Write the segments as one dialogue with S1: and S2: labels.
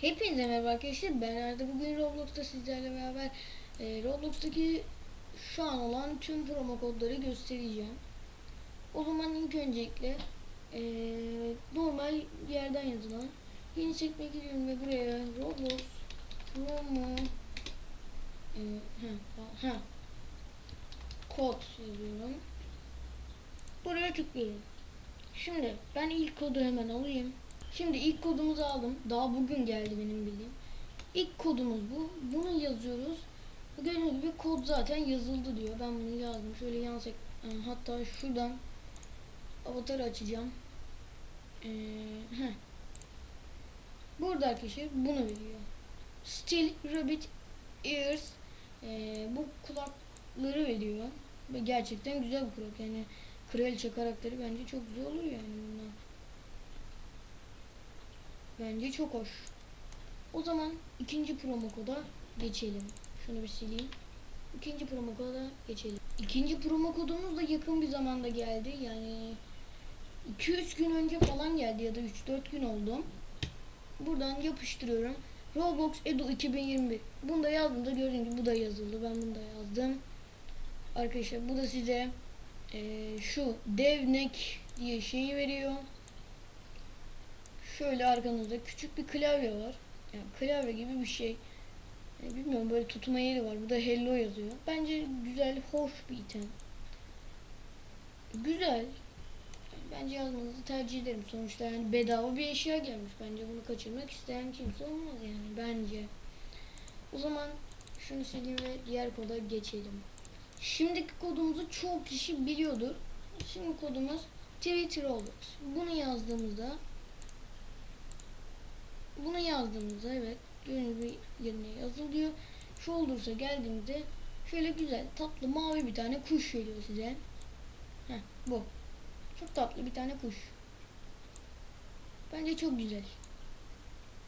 S1: Hepinize merhaba arkadaşlar. Ben Arda. Bugün Roblox'ta sizlerle beraber e, Roblox'taki şu an olan tüm promo kodları göstereceğim. O zaman ilk öncelikle e, normal yerden yazılan yeni sekme giriyorum ve buraya Roblox promo e, ha, ha, kod yazıyorum. Buraya tıklıyorum. Şimdi ben ilk kodu hemen alayım. Şimdi ilk kodumuzu aldım. Daha bugün geldi benim bildiğim. İlk kodumuz bu. Bunu yazıyoruz. Gördüğünüz gibi kod zaten yazıldı diyor. Ben bunu yazdım. Şöyle yan sek yani hatta şuradan avatarı açacağım. Ee, heh. Burada arkadaşlar bunu veriyor. Still Rabbit Ears ee, bu kulakları veriyor. Ve gerçekten güzel bir kulak. Yani kraliçe karakteri bence çok güzel olur yani bundan. Bence çok hoş. O zaman ikinci promo koda geçelim. Şunu bir sileyim. İkinci promo koda geçelim. İkinci promo kodumuz da yakın bir zamanda geldi. Yani 2-3 gün önce falan geldi ya da 3-4 gün oldu. Buradan yapıştırıyorum. Roblox Edu 2021. Bunu da yazdım da gördüğünüz gibi bu da yazıldı. Ben bunu da yazdım. Arkadaşlar bu da size eee, şu devnek diye şeyi veriyor. Şöyle arkanızda küçük bir klavye var. Yani klavye gibi bir şey. Yani bilmiyorum böyle tutma yeri var. Burada hello yazıyor. Bence güzel, hoş bir item. Güzel. Bence yazmanızı tercih ederim. Sonuçta yani bedava bir eşya gelmiş. Bence bunu kaçırmak isteyen kimse olmaz yani bence. O zaman şunu sileyim ve diğer koda geçelim. Şimdiki kodumuzu çoğu kişi biliyordur. Şimdi kodumuz Twitter Roblox. Bunu yazdığımızda bunu yazdığımızda evet gördüğünüz bir yerine yazılıyor. Şu olursa geldiğimde şöyle güzel tatlı mavi bir tane kuş veriyor size. Heh, bu. Çok tatlı bir tane kuş. Bence çok güzel.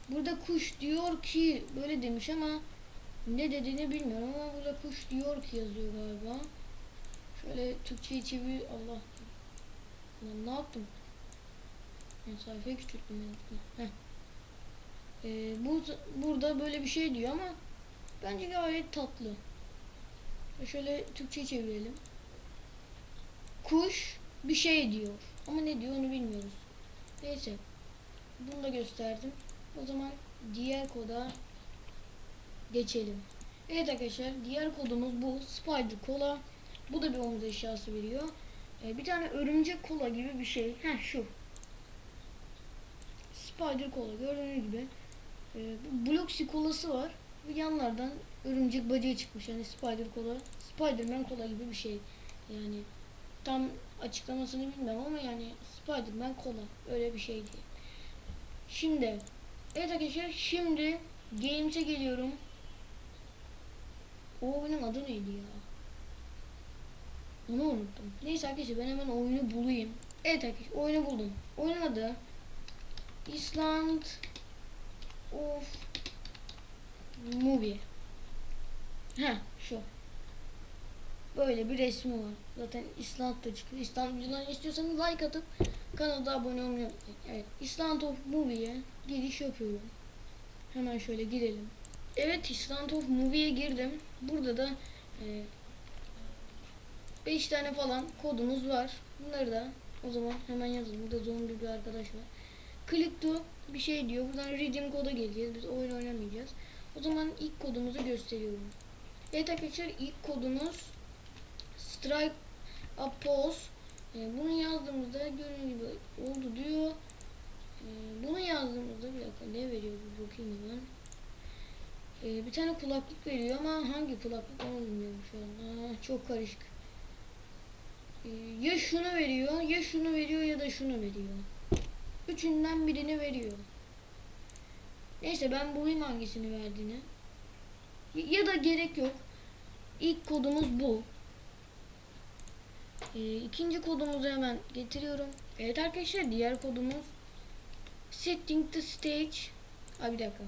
S1: Burada kuş diyor ki böyle demiş ama ne dediğini bilmiyorum ama burada kuş diyor ki yazıyor galiba. Şöyle Türkçe'yi çevir Allah. Lan ne yaptım? Ben sayfayı küçülttüm. Heh. Ee, bu burada böyle bir şey diyor ama bence gayet tatlı. Şöyle Türkçe çevirelim. Kuş bir şey diyor ama ne diyor onu bilmiyoruz. Neyse. Bunu da gösterdim. O zaman diğer koda geçelim. Evet arkadaşlar diğer kodumuz bu. Spider Cola. Bu da bir omuz eşyası veriyor. Ee, bir tane örümcek kola gibi bir şey. Heh şu. Spider Cola gördüğünüz gibi. Ee, bu Bloxy kolası var. Yanlardan örümcek böceği çıkmış. Yani Spider Cola. Spiderman kola gibi bir şey. Yani tam açıklamasını bilmem ama yani Spiderman kola. Öyle bir şey değil. Şimdi evet arkadaşlar şimdi Games'e geliyorum. O oyunun adı neydi ya? Onu unuttum. Neyse arkadaşlar ben hemen oyunu bulayım. Evet arkadaşlar oyunu buldum. Oyunun adı Island of Movie. Ha şu. Böyle bir resmi var. Zaten İsland'da çıkıyor. İsland videolarını istiyorsanız like atıp kanala abone olmayı. Evet. Island of Movie'ye giriş yapıyorum. Hemen şöyle girelim. Evet Island of Movie'ye girdim. Burada da 5 tane falan kodumuz var. Bunları da o zaman hemen yazalım. Burada zombi bir arkadaş var. Click to bir şey diyor. Buradan redeem koda geleceğiz. Biz oyun oynamayacağız. O zaman ilk kodumuzu gösteriyorum. Evet arkadaşlar ilk kodumuz strike a pose. Ee, bunu yazdığımızda gördüğünüz gibi oldu diyor. Ee, bunu yazdığımızda bir dakika ne veriyor bir bakayım ben. Ee, bir tane kulaklık veriyor ama hangi kulaklık onu bilmiyorum şu an. Aa, çok karışık. Ee, ya şunu veriyor ya şunu veriyor ya da şunu veriyor. Üçünden birini veriyor. Neyse ben bulayım hangisini verdiğini. Ya da gerek yok. İlk kodumuz bu. Ee, ikinci kodumuzu hemen getiriyorum. Evet arkadaşlar diğer kodumuz Setting the stage. Ay bir dakika.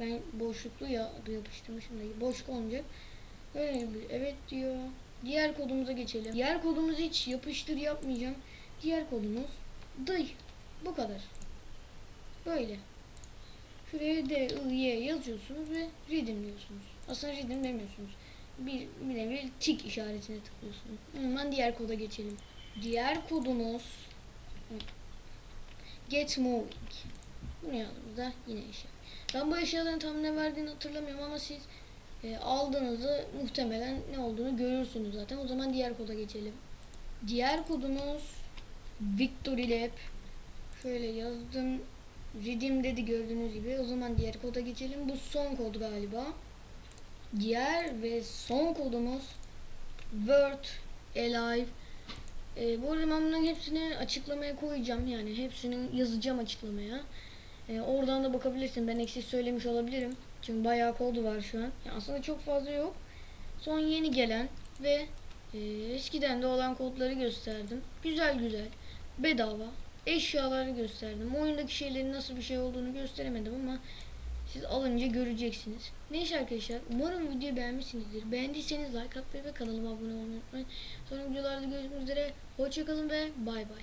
S1: Ben boşluklu ya yapıştırmışım da boşluk bir evet diyor. Diğer kodumuza geçelim. Diğer kodumuzu hiç yapıştır yapmayacağım. Diğer kodumuz dıy. Bu kadar. Böyle. Şuraya D, I, yazıyorsunuz ve redeem diyorsunuz. Aslında redeem demiyorsunuz. Bir, bir nevi tik işaretine tıklıyorsunuz. Hemen diğer koda geçelim. Diğer kodumuz get moving. Bunu yazdığımızda yine eşya. Ben bu eşyaların tam ne verdiğini hatırlamıyorum ama siz e, aldığınızda muhtemelen ne olduğunu görürsünüz zaten. O zaman diğer koda geçelim. Diğer kodumuz Victory Lab. Şöyle yazdım. Redeem dedi gördüğünüz gibi. O zaman diğer koda geçelim. Bu son kod galiba. Diğer ve son kodumuz Word Alive. Ee, bu arada ben bunların hepsini açıklamaya koyacağım. Yani hepsini yazacağım açıklamaya. Ee, oradan da bakabilirsin. Ben eksik söylemiş olabilirim. Çünkü bayağı kodu var şu an. Yani aslında çok fazla yok. Son yeni gelen ve e, eskiden de olan kodları gösterdim. Güzel güzel. Bedava. Eşyaları gösterdim. Oyundaki şeylerin nasıl bir şey olduğunu gösteremedim ama siz alınca göreceksiniz. Neyse arkadaşlar umarım videoyu beğenmişsinizdir. Beğendiyseniz like atmayı ve kanalıma abone olmayı unutmayın. Sonra videolarda görüşmek üzere. Hoşçakalın ve bay bay.